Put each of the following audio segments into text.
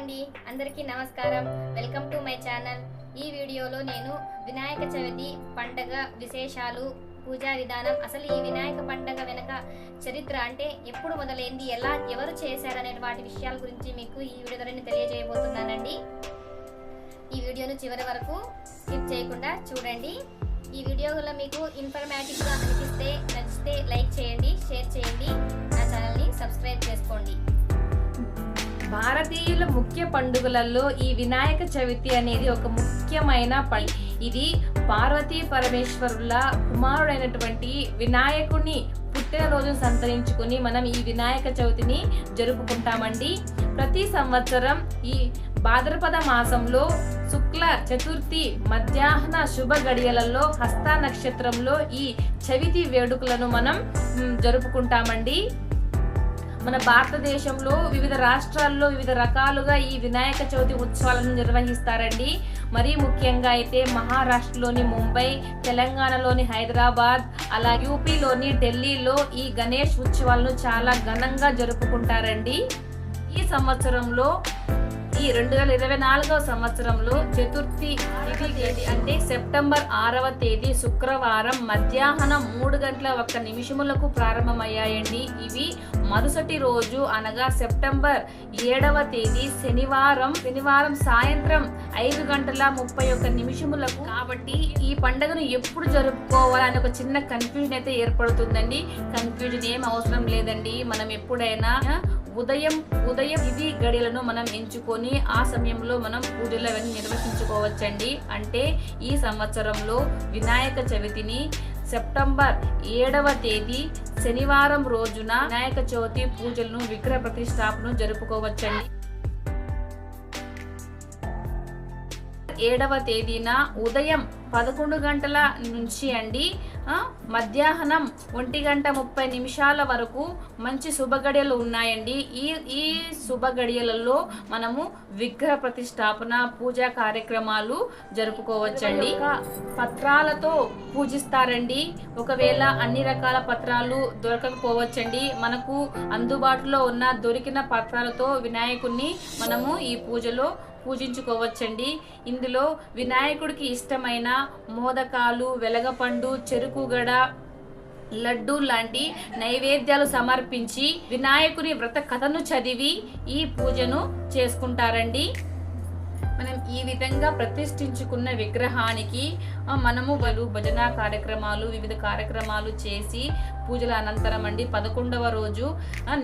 అండి. అందరికీ నమస్కారం. Welcome to my channel. ఈ వీడియోలో నేను వినాయక చవితి పండగ విశేషాలు పూజా విధానం అసలు ఈ వినాయక పండగ వెనక చరిత్ర అంటే ఎప్పుడు మొదలైంది ఎలా ఎవరు చేశారనే వాటి విషయాల గురించి మీకు ఈ వీడియో ద్వారా తెలియజేయబోతున్నానండి. ఈ వీడియోను చివరి వరకు స్కిప్ చేయకుండా చూడండి. ఈ వీడియోలో మీకు ఇన్ఫర్మేటివ్గా అనిపిస్తే నచ్చితే లైక్ చేయండి షేర్ చేయండి. భారతీయుల ముఖ్య పండుగలలో ఈ వినాయక చవితి అనేది ఒక ముఖ్యమైన పండుగ ఇది పార్వతీ పరమేశ్వరుల కుమారుడైనటువంటి వినాయకుని పుట్టినరోజును సంతరించుకుని మనం ఈ వినాయక చవితిని జరుపుకుంటామండి. ప్రతి సంవత్సరం ఈ భాద్రపద మాసంలో శుక్ల చతుర్థి మధ్యాహ్న శుభ గడియలలో హస్త నక్షత్రంలో ఈ చవితి వేడుకలను మనం జరుపుకుంటామండి. మన భారతదేశంలో వివిధ రాష్ట్రాల్లో వివిధ రకాలుగా ఈ వినాయక చవితి ఉత్సవాలను నిర్వహిస్తారండి. మరీ ముఖ్యంగా అయితే మహారాష్ట్రలోని ముంబై తెలంగాణలోని హైదరాబాద్ అలా యూపీలోని ఢిల్లీలో ఈ గణేష్ ఉత్సవాలను చాలా ఘనంగా జరుపుకుంటారండి. ఈ సంవత్సరంలో ఈ రెండు వేల ఇరవై నాలుగవ సంవత్సరంలో చతుర్థి తేదీ అంటే సెప్టెంబర్ ఆరవ తేదీ శుక్రవారం మధ్యాహ్నం మూడు గంటల ఒక్క నిమిషములకు ప్రారంభమయ్యాయండి. ఇవి మరుసటి రోజు అనగా సెప్టెంబర్ ఏడవ తేదీ శనివారం శనివారం సాయంత్రం ఐదు గంటల ముప్పై ఒక్క నిమిషములకు. కాబట్టి ఈ పండుగను ఎప్పుడు జరుపుకోవాలని ఒక చిన్న కన్ఫ్యూజన్ అయితే ఏర్పడుతుందండి. కన్ఫ్యూజన్ ఏం అవసరం లేదండి. మనం ఎప్పుడైనా ఉదయం ఉదయం ఇది గడియలను మనం ఎంచుకొని ఆ సమయంలో మనం పూజలు అవన్నీ నిర్వహించుకోవచ్చండి. అంటే ఈ సంవత్సరంలో వినాయక చవితిని సెప్టెంబర్ ఏడవ తేదీ శనివారం రోజున వినాయక చవితి పూజలను విగ్రహ ప్రతిష్టాపన జరుపుకోవచ్చండి. ఏడవ తేదీన ఉదయం పదకొండు గంటల నుంచి అండి మధ్యాహ్నం ఒంటి గంట ముప్పై నిమిషాల వరకు మంచి శుభగడియలు ఉన్నాయండి. ఈ ఈ శుభగడియలలో మనము విగ్రహ ప్రతిష్టాపన పూజా కార్యక్రమాలు జరుపుకోవచ్చండి. పత్రాలతో పూజిస్తారండి. ఒకవేళ అన్ని రకాల పత్రాలు దొరకకపోవచ్చండి. మనకు అందుబాటులో ఉన్న దొరికిన పత్రాలతో వినాయకుడిని మనము ఈ పూజలో పూజించుకోవచ్చండి. ఇందులో వినాయకుడికి ఇష్టమైన మోదకాలు వెలగపండు చెరుకుగడ లడ్డు లాంటి నైవేద్యాలు సమర్పించి వినాయకుని వ్రత కథను చదివి ఈ పూజను చేసుకుంటారండి. ఈ విధంగా ప్రతిష్ఠించుకున్న విగ్రహానికి మనము బలు భజన కార్యక్రమాలు వివిధ కార్యక్రమాలు చేసి పూజల అనంతరం అండి పదకొండవ రోజు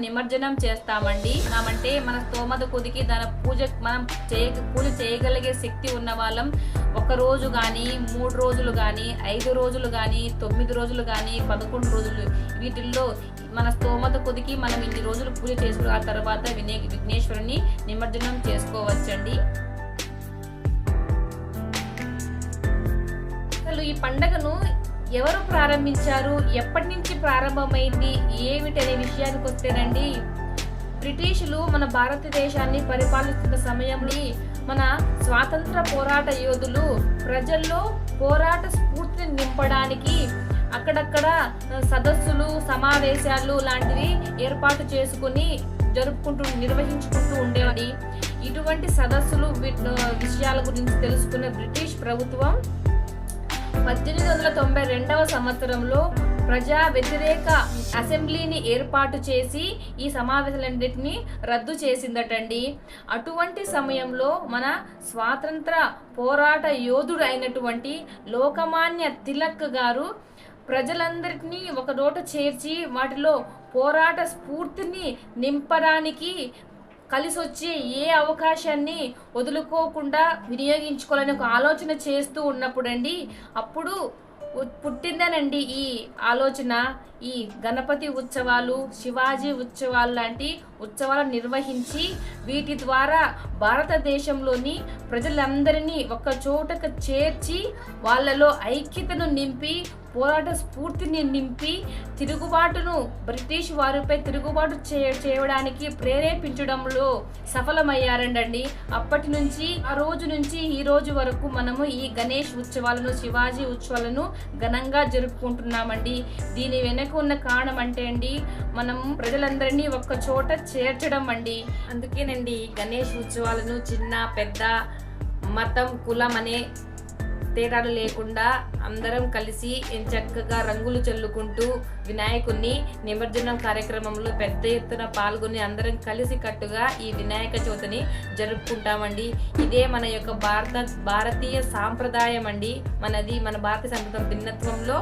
నిమజ్జనం చేస్తామండి. అంటే మన స్తోమత కొదికి దాని పూజ మనం చేయ పూజ చేయగలిగే శక్తి ఉన్న వాళ్ళం. ఒక రోజు కానీ మూడు రోజులు కానీ ఐదు రోజులు కానీ తొమ్మిది రోజులు కానీ పదకొండు రోజులు వీటిల్లో మన స్తోమత కొదికి మనం ఇన్ని రోజులు పూజ చేసుకున్న తర్వాత వినే విఘ్నేశ్వరుని నిమజ్జనం చేసుకోవచ్చండి. ఈ పండగను ఎవరు ప్రారంభించారు? ఎప్పటి నుంచి ప్రారంభమైంది? ఏమిటి అనే విషయానికి వస్తేనండి బ్రిటిషులు మన భారతదేశాన్ని పరిపాలిస్తున్న సమయంలో మన స్వాతంత్ర పోరాట యోధులు ప్రజల్లో పోరాట స్ఫూర్తిని నింపడానికి అక్కడక్కడ సదస్సులు సమావేశాలు లాంటివి ఏర్పాటు చేసుకుని జరుపుకుంటూ నిర్వహించుకుంటూ ఉండేవాడి ఇటువంటి సదస్సులు విషయాల గురించి తెలుసుకున్న బ్రిటిష్ ప్రభుత్వం పద్దెనిమిది వందల తొంభై రెండవ సంవత్సరంలో ప్రజా వ్యతిరేక అసెంబ్లీని ఏర్పాటు చేసి ఈ సమావేశాలన్నింటినీ రద్దు చేసిందటండి. అటువంటి సమయంలో మన స్వాతంత్ర పోరాట యోధుడు అయినటువంటి లోకమాన్య తిలక్ గారు ప్రజలందరినీ ఒక నోట చేర్చి వాటిలో పోరాట స్ఫూర్తిని నింపడానికి కలిసి వచ్చి ఏ అవకాశాన్ని వదులుకోకుండా వినియోగించుకోవాలని ఒక ఆలోచన చేస్తూ ఉన్నప్పుడండి అప్పుడు పుట్టిందేనండి పుట్టిందనండి ఈ ఆలోచన. ఈ గణపతి ఉత్సవాలు శివాజీ ఉత్సవాలు లాంటి ఉత్సవాలను నిర్వహించి వీటి ద్వారా భారతదేశంలోని ప్రజలందరినీ ఒక చోటకు చేర్చి వాళ్ళలో ఐక్యతను నింపి పోరాట స్ఫూర్తిని నింపి తిరుగుబాటును బ్రిటిష్ వారిపై తిరుగుబాటు చే చేయడానికి ప్రేరేపించడంలో సఫలమయ్యారండి అప్పటి నుంచి ఆ రోజు నుంచి ఈ రోజు వరకు మనము ఈ గణేష్ ఉత్సవాలను శివాజీ ఉత్సవాలను ఘనంగా జరుపుకుంటున్నామండి. దీని వెనక ఉన్న కారణం అంటే అండి మనం ప్రజలందరినీ ఒక్క చోట చేర్చడం అండి అందుకేనండి ఈ గణేష్ ఉత్సవాలను చిన్న పెద్ద మతం కులం అనే తేడాలు లేకుండా అందరం కలిసి చక్కగా రంగులు చల్లుకుంటూ వినాయకుడిని నిమజ్జనం కార్యక్రమంలో పెద్ద ఎత్తున పాల్గొని అందరం కలిసి కట్టుగా ఈ వినాయక చవితిని జరుపుకుంటామండి. ఇదే మన యొక్క భారత భారతీయ సాంప్రదాయం అండి మనది మన భారతీయ సంస్కృతం భిన్నత్వంలో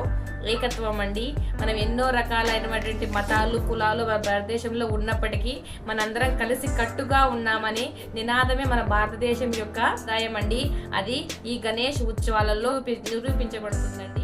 ఏకత్వం అండి. మనం ఎన్నో రకాలైనటువంటి మతాలు కులాలు మన భారతదేశంలో ఉన్నప్పటికీ మనందరం కలిసి కట్టుగా ఉన్నామని నినాదమే మన భారతదేశం యొక్క దాయం అండి. అది ఈ గణేష్ ఉత్సవాలలో నిరూపించబడుతుందండి.